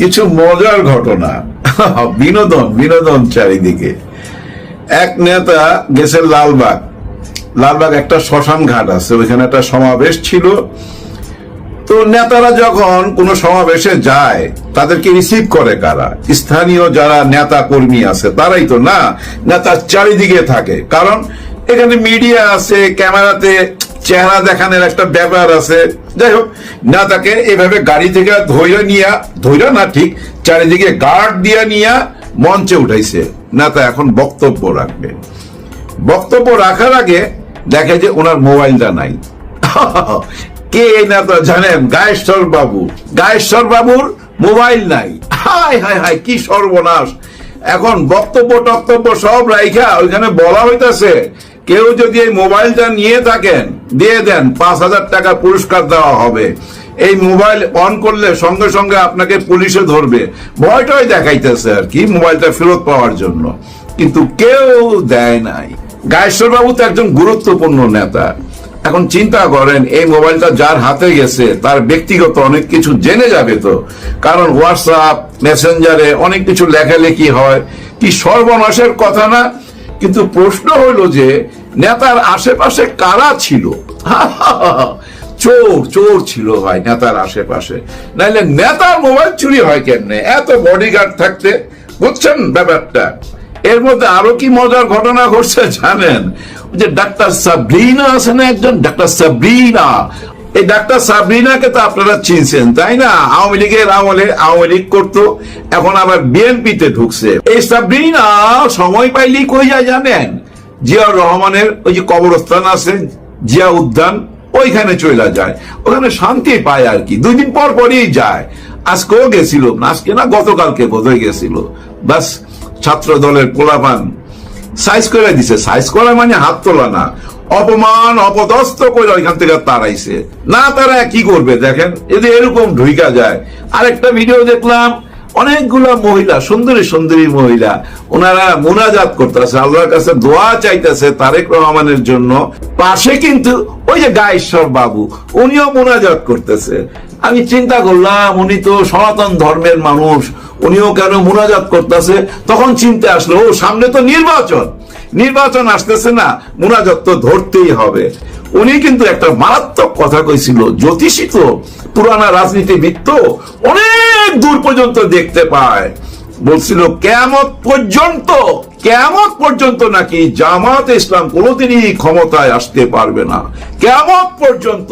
কিছু মজার ঘটনা। বিনোদন বিনোদন চারিদিকে। এক নেতা গেছে লালবাগ। লালবাগ একটা শ্মশান ঘাট আছে, ওইখানে একটা সমাবেশ ছিল। তো নেতারা যখন কোনো সমাবেশে যায়, তাদেরকে রিসিভ করে কারা? স্থানীয় যারা নেতা কর্মী আছে, তারাই তো না? নেতার চারিদিকে থাকে। কারণ এখানে মিডিয়া আছে, ক্যামেরাতে চেহারা দেখানোর একটা ব্যাপার আছে। যাই হোক নেতাকে এভাবে গাড়ি থেকে ধৈর্য নিয়া ধৈর্য না ঠিক, চারিদিকে গার্ড দিয়া নিয়া মঞ্চে উঠাইছে। নেতা এখন বক্তব্য রাখবে। বক্তব্য রাখার আগে দেখে যে ওনার মোবাইলটা নাই। কে এই নেতা জানেন? গায়েশ্বর বাবু। গায়েশ্বর বাবুর মোবাইল নাই। হাই হাই হাই কি সর্বনাশ। এখন বক্তব্য, টক্তব্য সব রাইখা ওইখানে বলা হইতাছে। কেউ যদি এই মোবাইলটা নিয়ে থাকেন, দিয়ে দেন, পাঁচ হাজার টাকা পুরস্কার দেওয়া হবে। এই মোবাইল অন করলে সঙ্গে সঙ্গে আপনাকে পুলিশে ধরবে। ভয়টাই দেখাইতেছে আর কি, মোবাইলটা ফেরত পাওয়ার জন্য। কিন্তু কেউ দেয় নাই। গায়েশ্বর বাবু তো একজন গুরুত্বপূর্ণ নেতা। এখন চিন্তা করেন, এই মোবাইলটা যার হাতে গেছে, তার ব্যক্তিগত অনেক কিছু জেনে যাবে তো। কারণ হোয়াটসঅ্যাপ মেসেঞ্জারে অনেক কিছু লেখালেখি হয়। কি সর্বনাশের কথা না? কিন্তু প্রশ্ন হইল যে নেতার আশেপাশে কারা ছিল? চোর চোর ছিল ভাই নেতার আশেপাশে। নাইলে নেতার মোবাইল চুরি হয় কেমনে? এত বডিগার্ড থাকতে, বুঝছেন ব্যাপারটা? এর মধ্যে আরও কি মজার ঘটনা ঘটছে জানেন? যে ডাক্তার সাবরিনা আছে না একজন? ডাক্তার সাবরিনা। এই ডাক্তার সাবরিনাকে তো আপনারা চিনছেন, তাই না? আওয়ামী লীগের আমলে আওয়ামী লীগ করতো, এখন আবার বিএনপিতে ঢুকছে। এই সাবরিনা সময় পাইলেই কই যায় জানেন? জিয়াউর রহমানের ওই যে কবরস্থান আছে, জিয়া উদ্যান, ওইখানে চলে যায়। ওখানে শান্তি পায় আর কি, দুই দিন পর পরই যায়। আজকেও গেছিল, আজকে না গতকালকে বোধহয় গেছিল। বাস ছাত্র দলের পোলাপান সাইজ করে দিছে। সাইজ করা মানে হাত তোলা না। অপমান, অপদস্থ করে ওইখান থেকে তারাইছে না তারা কি করবে দেখেন? যদি এরকম ঢুইকা যায়। আরেকটা ভিডিও দেখলাম। অনেকগুলা মহিলা, সুন্দরী সুন্দরী মহিলা, ওনারা মোনাজাত করতেছে, আল্লাহর কাছে দোয়া চাইতেছে তারেক রহমানের জন্য। পাশে কিন্তু ওই যে গায়েশ্বর বাবু, উনিও মোনাজাত করতেছে। আমি চিন্তা করলাম, উনি তো সনাতন ধর্মের মানুষ, উনিও কেন মোনাজাত করতেছে? তখন চিন্তা আসলো, ও, সামনে তো নির্বাচন। নির্বাচন আসতেছে না, মোনাজাত তো ধরতেই হবে। উনি কিন্তু একটা মারাত্মক কথা কইছিল। জ্যোতিষী তো, পুরানা রাজনীতিবিদ তো, অনেক দূর পর্যন্ত দেখতে পায়। বলছিল কেমত পর্যন্ত কেমত পর্যন্ত নাকি জামাত ইসলাম কোনোদিনই ক্ষমতায় আসতে পারবে না। কেমত পর্যন্ত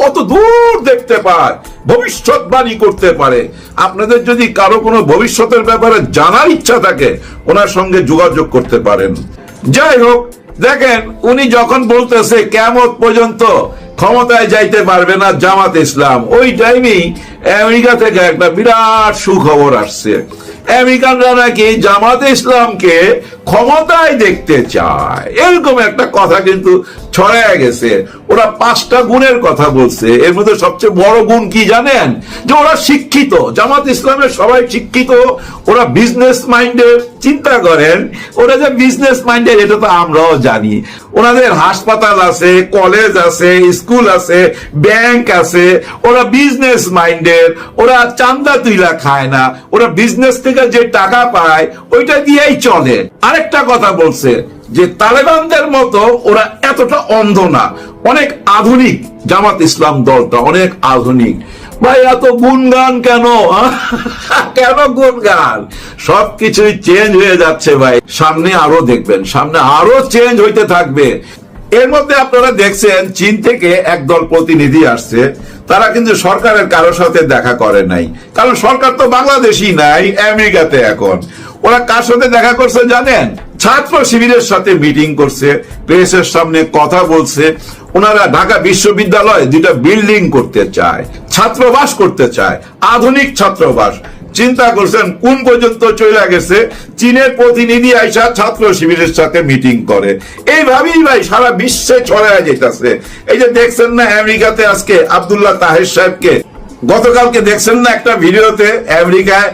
কত দূর দেখতে পায়, ভবিষ্যৎবাণী করতে পারে। আপনাদের যদি কারও কোনো ভবিষ্যতের ব্যাপারে জানার ইচ্ছা থাকে, ওনার সঙ্গে যোগাযোগ করতে পারেন। যাই হোক দেখেন, উনি যখন বলতেছে কেমন পর্যন্ত ক্ষমতায় যাইতে পারবে না জামাত ইসলাম, ওই টাইমেই আমেরিকা থেকে একটা বিরাট সুখবর আসছে। আমেরিকানরা নাকি জামাত ইসলামকে ক্ষমতায় দেখতে চায়। এরকম একটা কথা কিন্তু ছড়ায় গেছে। ওরা পাঁচটা গুণের কথা বলছে। এর মধ্যে সবচেয়ে বড় গুণ কি জানেন? যে ওরা শিক্ষিত। জামাত ইসলামের সবাই শিক্ষিত। ওরা বিজনেস মাইন্ডের চিন্তা করেন। ওরা যে বিজনেস মাইন্ডের এটা তো আমরাও জানি। ওনাদের হাসপাতাল আছে কলেজ আছে স্কুল আছে ব্যাংক আছে। ওরা বিজনেস মাইন্ডের ওরা চান্দা তুইলা খায় না। ওরা বিজনেস থেকে যে টাকা পায়, ওইটা দিয়েই চলে। আরেকটা কথা বলছে যে তালেবানদের মতো ওরা এতটা অন্ধ না। অনেক আধুনিক জামাত ইসলাম দলটা, অনেক আধুনিক। ভাই, এত গুনগান কেন? কেন গুনগান সবকিছুই চেঞ্জ হয়ে যাচ্ছে ভাই। সামনে আরও দেখবেন, সামনে আরও চেঞ্জ হইতে থাকবে। এর মধ্যে আপনারা দেখছেন, চীন থেকে একদল প্রতিনিধি আসছে। তারা কিন্তু সরকারের কারোর সাথে দেখা করে নাই। কারণ সরকার তো বাংলাদেশই নাই, আমেরিকাতে এখন। ওরা কার সাথে দেখা করছে জানেন? ছাত্র শিবিরের সাথে মিটিং করছে প্রেসের সামনে কথা বলছে। ওনারা ঢাকা বিশ্ববিদ্যালয় দুটা বিল্ডিং করতে চায়, ছাত্রবাস করতে চায়, আধুনিক ছাত্রবাস। চিন্তা করছেন, কোন পর্যন্ত চলে গেছে? চীনের প্রতিনিধি আইসা ছাত্র শিবিরের সাথে মিটিং করে। এইভাবেই ভাই সারা বিশ্বে ছড়ায় যেতেছে। এই যে দেখছেন না আমেরিকাতে আজকে আবদুল্লাহ তাহের সাহেবকে? গতকালকে দেখছেন না একটা ভিডিওতে আমেরিকায়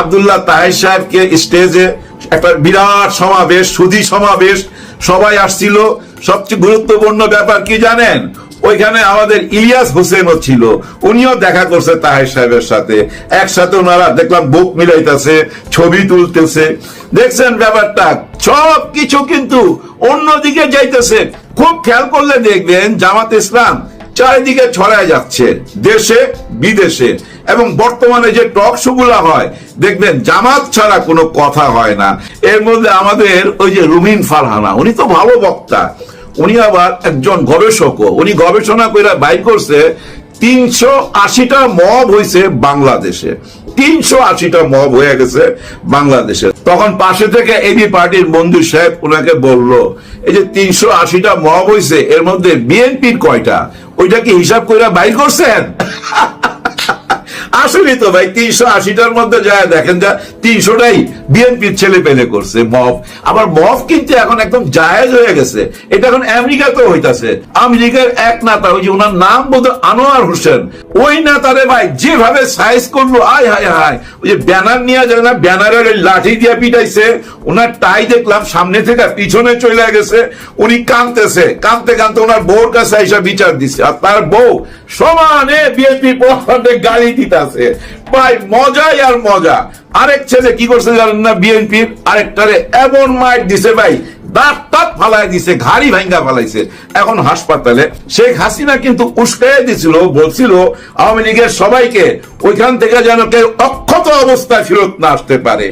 আব্দুল্লাহ তাহের সাহেবকে স্টেজে একটা বিরাট সমাবেশ, সুধি সমাবেশ, সবাই আসছিল। সবচেয়ে গুরুত্বপূর্ণ ব্যাপার কি জানেন? ওইখানে আমাদের ইলিয়াস হোসেনও ছিল। উনিও দেখা করছে তাহের সাহেবের সাথে। একসাথে ওনারা দেখলাম বুক মিলাইতেছে, ছবি তুলতেছে। দেখছেন ব্যাপারটা? সব কিছু কিন্তু অন্যদিকে যাইতেছে। খুব খেয়াল করলে দেখবেন জামাত ইসলাম চারিদিকে ছড়ায় যাচ্ছে, দেশে, বিদেশে। এবং বর্তমানে যে টক শো গুলা হয়, দেখবেন জামাত ছাড়া কোনো কথা হয় না। এর মধ্যে আমাদের ওই যে রুমিন ফারহানা, উনি তো ভালো বক্তা। উনি আবার একজন গবেষক উনি গবেষণা করে বাইর করছে, তিনশো আশিটা মব হয়েছে বাংলাদেশে। তিনশো আশিটা মব হয়ে গেছে বাংলাদেশে। তখন পাশে থেকে এবি পার্টির বন্ধু সাহেব ওনাকে বলল, এই যে তিনশো আশিটা মব হয়েছে এর মধ্যে বিএনপির কয়টা? ওইটা কি হিসাব করে বাইর করছেন? আসলে তো ভাই, তিনশো আশিটার মধ্যে যায়, দেখেন যা, তিনশোটাই বিএনপির ছেলে পেলে করছে মফ আবার মফ কিন্তু এখন একদম জায়েজ হয়ে গেছে। এটা এখন আমেরিকাতেও হইতাছে। আমেরিকার এক নেতা, ওই যে ওনার নাম বোধ আনোয়ার হোসেন। ওই নেতারে ভাই, যেভাবে সাইজ করল, আয় হায় হায় ওই যে ব্যানার নিয়ে যাবে না, ব্যানারের ওই লাঠি দিয়ে পিটাইছে। ওনার টাই দেখলাম, সামনে থেকে পিছনে চলে গেছে। উনি কাঁদতেছে। কাঁদতে কাঁদতে ওনার বউর কাছে এসে বিচার দিচ্ছে আর তার বউ সমানে বিএনপি পক্ষে গালি দিতেছে ভাই, মজাই আর মজা। আরেক ছেলে কি করছে জানেন না বিএনপির? আরেকটারে এমন মাইট দিছে ভাই, দাঁত ফালাই দিছে, ঘাড়ি ভাঙ্গা ফালাইছে। এখন হাসপাতালে শেখ হাসিনা কিন্তু দিছিল, বলছিল, আওয়ামী লীগের সবাইকে ওইখান থেকে যেন কেউ অক্ষত অবস্থায় ফেরত না আসতে পারে।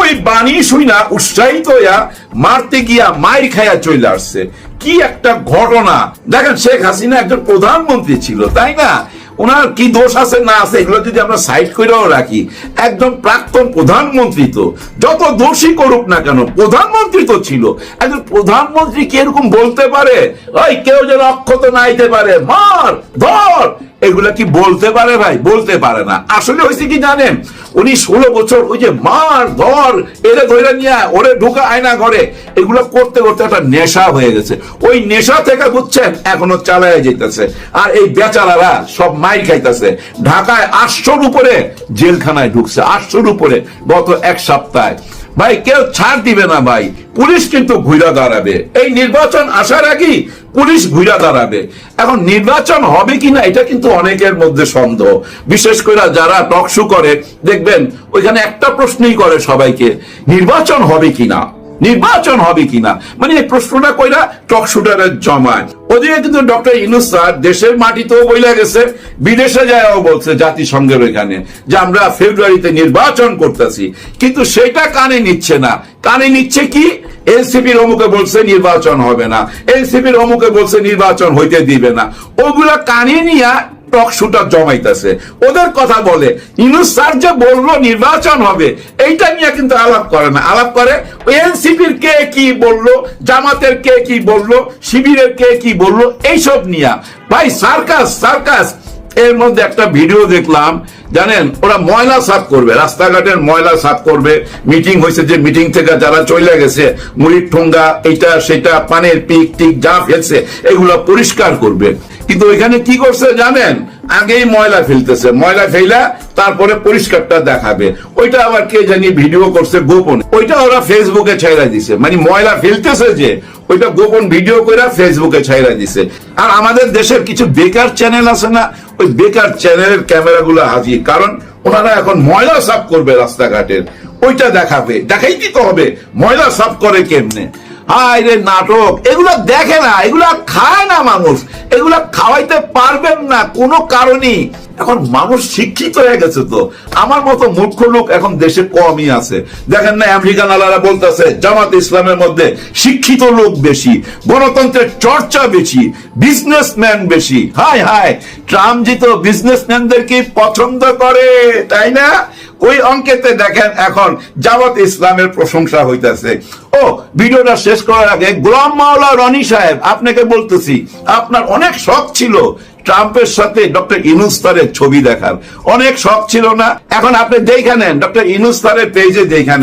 ওই বাণী শুই না উৎসাহিত হইয়া মারতে গিয়া মাইর খাইয়া চলে আসছে। কি একটা ঘটনা। দেখেন শেখ হাসিনা একজন প্রধানমন্ত্রী ছিল, তাই না? ওনার কি দোষ আছে, না আছে, এগুলো যদি আমরা সাইড করেও রাখি। একজন প্রাক্তন প্রধানমন্ত্রী তো, যত দোষী করুক না কেন, প্রধানমন্ত্রী তো ছিল। একজন প্রধানমন্ত্রী কি এরকম বলতে পারে? ওই কেউ যেন অক্ষত নাইতে পারে। মার, ধর! এগুলা কি বলতে পারে ভাই? বলতে পারে না। আসলে হয়েছে কি জানেন? উনি ষোলো বছর ওই যে মার ধর, এরে ধরে নিয়ে, ওরে ঢুকা আয়না ঘরে, এগুলো করতে করতে একটা নেশা হয়ে গেছে। ওই নেশা থেকে বুঝছেন, এখনও চালায় যেতেছে আর এই বেচারারা সব মাইর খাইতেছে। ঢাকায় আটশোর উপরে জেলখানায় ঢুকছে, আটশোর উপরে গত এক সপ্তাহে। ভাই, কেউ ছাড় দিবে না ভাই। পুলিশ কিন্তু ঘুরা দাঁড়াবে। এই নির্বাচন আসার আগেই পুলিশ ঘুরা দাঁড়াবে। এখন নির্বাচন হবে কিনা, এটা কিন্তু অনেকের মধ্যে সন্দেহ। বিশেষ করে যারা টকশু করে, দেখবেন ওইখানে একটা প্রশ্নই করে সবাইকে, নির্বাচন হবে কিনা? নির্বাচন হবে কিনা? মানে এই প্রশ্নটা কইরা টক শুটারের জমায়। ওদিকে কিন্তু ডক্টর ইনুস স্যার দেশের মাটিতেও বইলা গেছে, বিদেশে যায়ও বলছে জাতিসংঘের ওইখানে যে আমরা ফেব্রুয়ারিতে নির্বাচন করতেছি। কিন্তু সেটা কানে নিচ্ছে না। কানে নিচ্ছে কি? এনসিপির অমুকে বলছে নির্বাচন হবে না। এনসিপির অমুকে বলছে নির্বাচন হইতে দিবে না। ওগুলা কানে নিয়া টক শুটার জমাইতেছে। ওদের কথা বলে। ইউনুস স্যার যে বলল নির্বাচন হবে, এইটা নিয়ে কিন্তু আলাপ করে না। আলাপ করে এনসিপির কে কি বলল, জামাতের কে কি বলল, শিবিরের কে কি বলল, এইসব নিয়ে। ভাই, সার্কাস সার্কাস। এর মধ্যে একটা ভিডিও দেখলাম, জানেন, ওরা ময়লা সাফ করবে, রাস্তাঘাটের ময়লা সাফ করবে মিটিং হয়েছে যে মিটিং থেকে যারা চলে গেছে, মুড়ির ঠোঙ্গা এটা সেটা, পানের পিক, টিক, যা ফেলছে, এগুলো পরিষ্কার করবে। কিন্তু ওইখানে কি করছে জানেন? আগেই ময়লা ফেলতেছে, ময়লা ফেলা তারপরে পরিষ্কারটা দেখাবে। ওইটা আবার কে জানি ভিডিও করছে গোপন। ওইটা ওরা ফেসবুকে ছাইরা দিছে। মানে ময়লা ফেলতেছে যে, ওইটা গোপন ভিডিও করে ফেসবুকে ছাইরা দিছে। আর আমাদের দেশের কিছু বেকার চ্যানেল আছে না ওই বেকার চ্যানেলের ক্যামেরাগুলো হাজির। কারণ ওনারা এখন ময়লা সাফ করবে রাস্তাঘাটের। ওইটা দেখাবে। দেখাইতে তো হবে ময়লা সাফ করে কেমনে? হায় নাটক। এগুলা দেখে না, এগুলা খায় না মানুষ। এগুলা খাওয়াইতে পারবেন না কোনো কারণেই। এখন মানুষ শিক্ষিত হয়ে গেছে তো। আমার মতো মূর্খ লোক এখন দেশে কমই আছে। দেখেন না, আমেরিকান আলারা বলতেছে, জামাত ইসলামের মধ্যে শিক্ষিত লোক বেশি, গণতন্ত্রের চর্চা বেশি বিজনেসম্যান বেশি। হায় হায় ট্রাম্প জি তো বিজনেসম্যানদেরকে পছন্দ করে, তাই না? ওই অঙ্কেতে দেখেন এখন জামাত ইসলামের প্রশংসা হইতেছে। ও, ভিডিওটা শেষ করার আগে গোলাম মাওলা রনি সাহেব, আপনাকে বলতেছি, আপনার অনেক শখ ছিল ট্রাম্পের সাথে ডক্টর ইনুস্তারের ছবি দেখার। অনেক শখ ছিল না? এখন আপনি দেখে ডক্টর ইনুস্তারের পেজে দেখে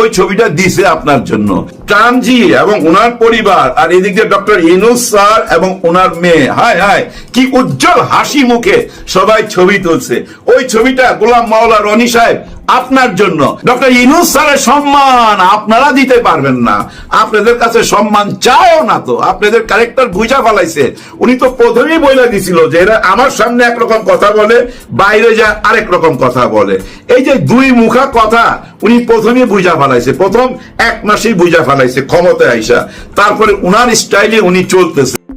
ওই ছবিটা দিছে আপনার জন্য। ট্রাম্পজি এবং ওনার পরিবার আর এদিকে ডক্টর ইনুস স্যার এবং ওনার মেয়ে, হায় হায়, কি উজ্জ্বল হাসি মুখে সবাই ছবি তুলছে। ওই ছবিটা গোলাম মাওলা রনি সাহেব আপনার জন্য। ডক্টর ইনুস স্যারের সম্মান আপনারা দিতে পারবেন না। আপনাদের কাছে সম্মান চায়ও না তো। আপনাদের ক্যারেক্টার বুঝা ফেলাইছে। উনি তো প্রথমেই বলে দিছিল যে এরা আমার সামনে একরকম কথা বলে, বাইরে যা আরেক রকম কথা বলে। এই যে দুই মুখা কথা উনি প্রথমেই বুঝা ফেলাইছে। প্রথম এক মাসেই বুঝা ফেলাইছে ক্ষমতায় আইসা। তারপরে উনার স্টাইলে উনি চলতেছে।